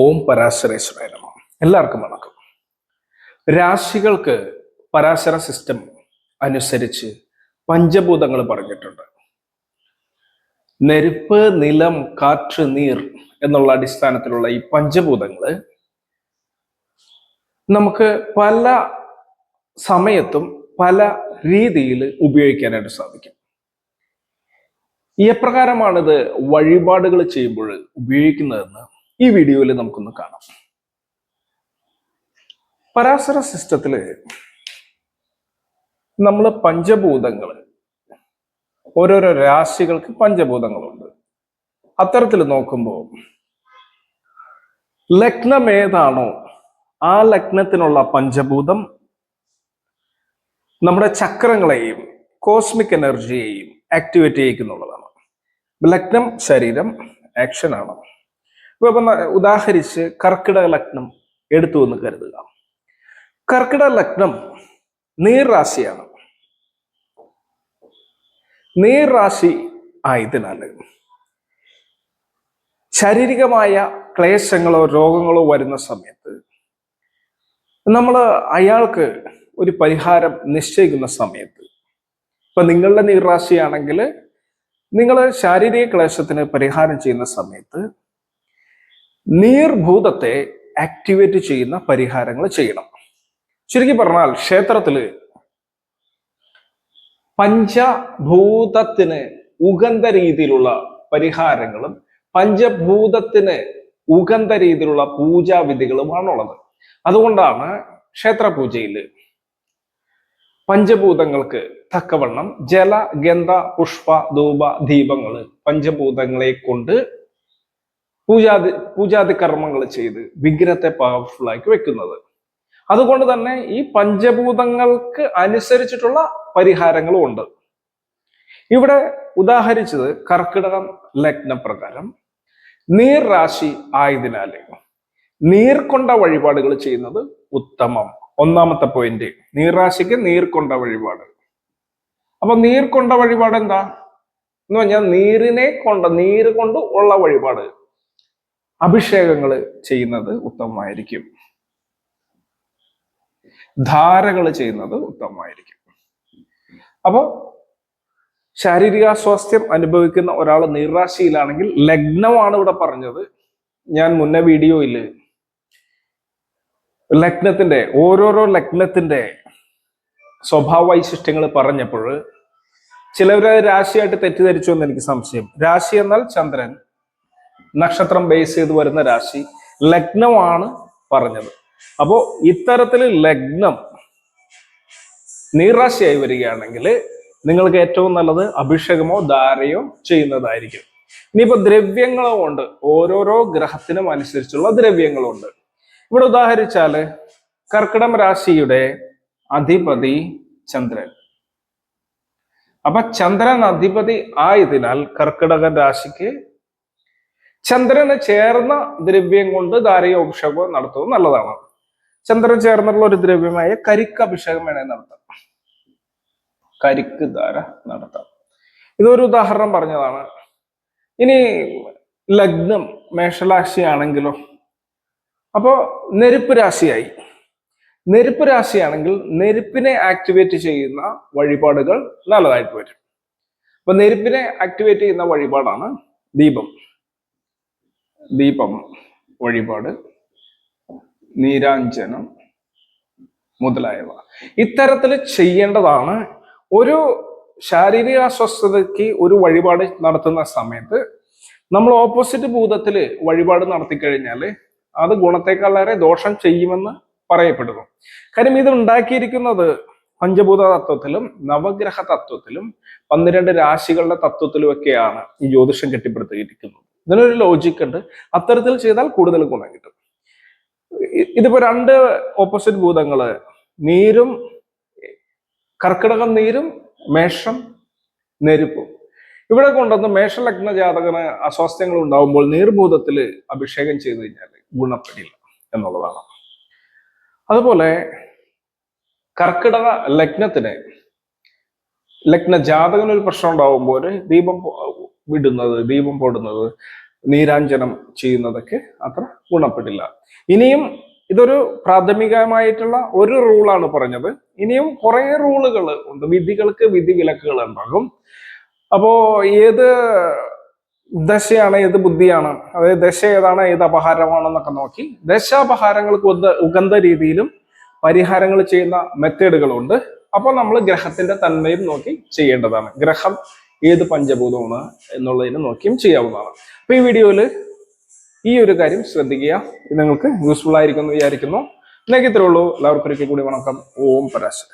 ഓം പരാശരേശ്വരായ നമ. എല്ലാവർക്കും വണക്കം. രാശികൾക്ക് പരാശര സിസ്റ്റം അനുസരിച്ച് പഞ്ചഭൂതങ്ങൾ പറഞ്ഞിട്ടുണ്ട്. നെരുപ്പ് നിലം കാറ്റ് നീർ എന്നുള്ള അടിസ്ഥാനത്തിലുള്ള ഈ പഞ്ചഭൂതങ്ങൾ നമുക്ക് പല സമയത്തും പല രീതിയിൽ ഉപയോഗിക്കാനായിട്ട് സാധിക്കും. എപ്രകാരമാണിത് വഴിപാടുകൾ ചെയ്യുമ്പോൾ ഉപയോഗിക്കുന്നതെന്ന് ഈ വീഡിയോയിൽ നമുക്കൊന്ന് കാണാം. പരാസര സിസ്റ്റത്തിൽ നമ്മൾ പഞ്ചഭൂതങ്ങൾ ഓരോരോ രാശികൾക്ക് പഞ്ചഭൂതങ്ങളുണ്ട്. അത്തരത്തിൽ നോക്കുമ്പോൾ ലഗ്നം ഏതാണോ ആ ലഗ്നത്തിനുള്ള പഞ്ചഭൂതം നമ്മുടെ ചക്രങ്ങളെയും കോസ്മിക് എനർജിയെയും ആക്ടിവേറ്റ് ചെയ്യിക്കുന്നുള്ളതാണ്. ലഗ്നം ശരീരം ആക്ഷനാണ് ഇപ്പൊ ഉദാഹരിച്ച് കർക്കിടക ലഗ്നം എടുത്തു എന്ന് കരുതുക. കർക്കിടക ലഗ്നം നീർരാശിയാണ്. നീർരാശി ആയതിനാൽ ശാരീരികമായ ക്ലേശങ്ങളോ രോഗങ്ങളോ വരുന്ന സമയത്ത് നമ്മൾ അയാൾക്ക് ഒരു പരിഹാരം നിശ്ചയിക്കുന്ന സമയത്ത് ഇപ്പൊ നിങ്ങളുടെ നീർരാശിയാണെങ്കിൽ നിങ്ങൾ ശാരീരിക ക്ലേശത്തിന് പരിഹാരം ചെയ്യുന്ന സമയത്ത് നീർഭൂതത്തെ ആക്ടിവേറ്റ് ചെയ്യുന്ന പരിഹാരങ്ങൾ ചെയ്യണം. ചുരുക്കി പറഞ്ഞാൽ ക്ഷേത്രത്തിൽ പഞ്ചഭൂതത്തിന് ഉഗന്ധ രീതിയിലുള്ള പരിഹാരങ്ങളും പഞ്ചഭൂതത്തിന് ഉഗന്ധ രീതിയിലുള്ള പൂജാവിധികളുമാണുള്ളത്. അതുകൊണ്ടാണ് ക്ഷേത്ര പൂജയിൽ പഞ്ചഭൂതങ്ങൾക്ക് തക്കവണ്ണം ജല ഗന്ധ പുഷ്പ ധൂപ ദീപങ്ങൾ പഞ്ചഭൂതങ്ങളെ കൊണ്ട് പൂജാതി പൂജാതി കർമ്മങ്ങൾ ചെയ്ത് വിഗ്രഹത്തെ പവർഫുൾ ആക്കി വെക്കുന്നത്. അതുകൊണ്ട് തന്നെ ഈ പഞ്ചഭൂതങ്ങൾക്ക് അനുസരിച്ചിട്ടുള്ള പരിഹാരങ്ങളും ഉണ്ട്. ഇവിടെ ഉദാഹരിച്ചത് കർക്കിടകം ലഗ്നപ്രകാരം നീർ രാശി ആയതിനാല് നീർക്കൊണ്ട വഴിപാടുകൾ ചെയ്യുന്നത് ഉത്തമം. ഒന്നാമത്തെ പോയിന്റ് നീർരാശിക്ക് നീർക്കൊണ്ട വഴിപാട്. അപ്പൊ നീർക്കൊണ്ട വഴിപാട് എന്താ? എന്ന് പറഞ്ഞാൽ നീരിനെ കൊണ്ട് നീര് കൊണ്ട് ഉള്ള വഴിപാട്. അഭിഷേകങ്ങൾ ചെയ്യുന്നത് ഉത്തമമായിരിക്കും. ധാരകൾ ചെയ്യുന്നത് ഉത്തമമായിരിക്കും. അപ്പോൾ ശാരീരിക സ്വാസ്ഥ്യം അനുഭവിക്കുന്ന ഒരാൾ നീർരാശിയിലാണെങ്കിൽ ലഗ്നമാണ് ഇവിടെ പറഞ്ഞത്. ഞാൻ മുന്നേ വീഡിയോയിൽ ലഗ്നത്തിന്റെ ഓരോരോ ലഗ്നത്തിന്റെ സ്വഭാവ വൈശിഷ്ട്യങ്ങൾ പറഞ്ഞപ്പോൾ ചിലവരെ രാശിയായിട്ട് തെറ്റിദ്ധരിച്ചു എന്ന് എനിക്ക് സംശയം. രാശി എന്നാൽ ചന്ദ്രൻ നക്ഷത്രം ബേസ് ചെയ്ത് വരുന്ന രാശി ലഗ്നമാണ് പറഞ്ഞത്. അപ്പോ ഇത്തരത്തിൽ ലഗ്നം നീറാശിയായി വരികയാണെങ്കിൽ നിങ്ങൾക്ക് ഏറ്റവും നല്ലത് അഭിഷേകമോ ധാരയോ ചെയ്യുന്നതായിരിക്കും. ഇനിയിപ്പോ ദ്രവ്യങ്ങളോ ഉണ്ട്. ഓരോരോ ഗ്രഹത്തിനും അനുസരിച്ചുള്ള ദ്രവ്യങ്ങളുണ്ട് ഇവിടെ ഉദാഹരിച്ചാൽ കർക്കിടം രാശിയുടെ അധിപതി ചന്ദ്രൻ. അപ്പൊ ചന്ദ്രൻ അധിപതി ആയതിനാൽ കർക്കിടക രാശിക്ക് ചന്ദ്രന് ചേർന്ന ദ്രവ്യം കൊണ്ട് ധാരിക അഭിഷേകമോ നടത്തുന്നത് നല്ലതാണ്. ചന്ദ്രൻ ചേർന്നുള്ള ഒരു ദ്രവ്യമായ കരിക്ക് അഭിഷേകം വേണേൽ നടത്താം. കരിക്ക് ധാര നടത്താം. ഇതൊരു ഉദാഹരണം പറഞ്ഞതാണ്. ഇനി ലഗ്നം മേഷരാശിയാണെങ്കിലോ അപ്പോ നെരുപ്പ് രാശിയായി. നെരുപ്പ് രാശിയാണെങ്കിൽ നെരുപ്പിനെ ആക്ടിവേറ്റ് ചെയ്യുന്ന വഴിപാടുകൾ നല്ലതായിട്ട് വരും. അപ്പൊ നെരുപ്പിനെ ആക്ടിവേറ്റ് ചെയ്യുന്ന വഴിപാടാണ് ദീപം. ദീപം വഴിപാട് നീരാഞ്ജനം മുതലായവ. ഇത്തരത്തിൽ ചെയ്യേണ്ടതാണ് ഒരു ശാരീരിക അസ്വസ്ഥതയ്ക്ക് ഒരു വഴിപാട് നടത്തുന്ന സമയത്ത് നമ്മൾ ഓപ്പോസിറ്റ് ഭൂതത്തിൽ വഴിപാട് നടത്തി കഴിഞ്ഞാൽ അത് ഗുണത്തെക്കാളേറെ ദോഷം ചെയ്യുമെന്ന് പറയപ്പെടുന്നു. കാര്യം ഇത് ഉണ്ടാക്കിയിരിക്കുന്നത് പഞ്ചഭൂത തത്വത്തിലും നവഗ്രഹ തത്വത്തിലും പന്ത്രണ്ട് രാശികളുടെ തത്വത്തിലുമൊക്കെയാണ് ഈ ജ്യോതിഷം കെട്ടിപ്പടുത്തിയിരിക്കുന്നത് ഇതിനൊരു ലോജിക് ഉണ്ട്. അത്തരത്തിൽ ചെയ്താൽ കൂടുതൽ ഗുണം കിട്ടും. ഇതിപ്പോ രണ്ട് ഓപ്പോസിറ്റ് ഭൂതങ്ങൾ നീരും കർക്കിടകം നീരും മേഷം നെരുപ്പും. ഇവിടെ കൊണ്ടുവന്ന് മേഷലഗ്ന ജാതകന് അസ്വാസ്ഥ്യങ്ങൾ ഉണ്ടാവുമ്പോൾ നീർഭൂതത്തിൽ അഭിഷേകം ചെയ്തു കഴിഞ്ഞാൽ ഗുണപ്പെടില്ല എന്നുള്ളതാണ്. അതുപോലെ കർക്കിടക ലഗ്നത്തിന് ലഗ്ന ജാതകന് ഒരു പ്രശ്നം ഉണ്ടാവുമ്പോൾ ദീപം വിടുന്നത് ദീപം പൊടുന്നത് നീരാഞ്ജനം ചെയ്യുന്നതൊക്കെ അത്ര ഗുണപ്പെടില്ല ഇനിയും ഇതൊരു പ്രാഥമികമായിട്ടുള്ള ഒരു റൂളാണ് പറഞ്ഞത്. ഇനിയും കുറെ റൂളുകൾ ഉണ്ട്. വിധികൾക്ക് വിധി വിലക്കുകൾ ഉണ്ടാകും. അപ്പോ ഏത് ദശയാണ് ഏത് ബുദ്ധിയാണ് അതായത് ദശ ഏതാണ് ഏത് അപഹാരമാണെന്നൊക്കെ നോക്കി. ദശാപഹാരങ്ങൾക്ക് ഉഗന്ത രീതിയിലും പരിഹാരങ്ങൾ ചെയ്യുന്ന മെത്തേഡുകളുണ്ട് അപ്പോൾ നമ്മൾ ഗ്രഹത്തിന്റെ തന്മയും നോക്കി ചെയ്യേണ്ടതാണ്. ഗ്രഹം ഏത് പഞ്ചഭൂതമാണ് എന്നുള്ളതിനെ നോക്കിയും ചെയ്യാവുന്നതാണ്. അപ്പൊ ഈ വീഡിയോയിൽ ഈ ഒരു കാര്യം ശ്രദ്ധിക്കുക. ഇത് നിങ്ങൾക്ക് യൂസ്ഫുൾ ആയിരിക്കും എന്ന് വിചാരിക്കുന്നു. ഇന്നേക്ക് ഇത്രേ ഉള്ളൂ. എല്ലാവർക്കും ഒരിക്കൽ കൂടി വണക്കം. ഓം പരാശര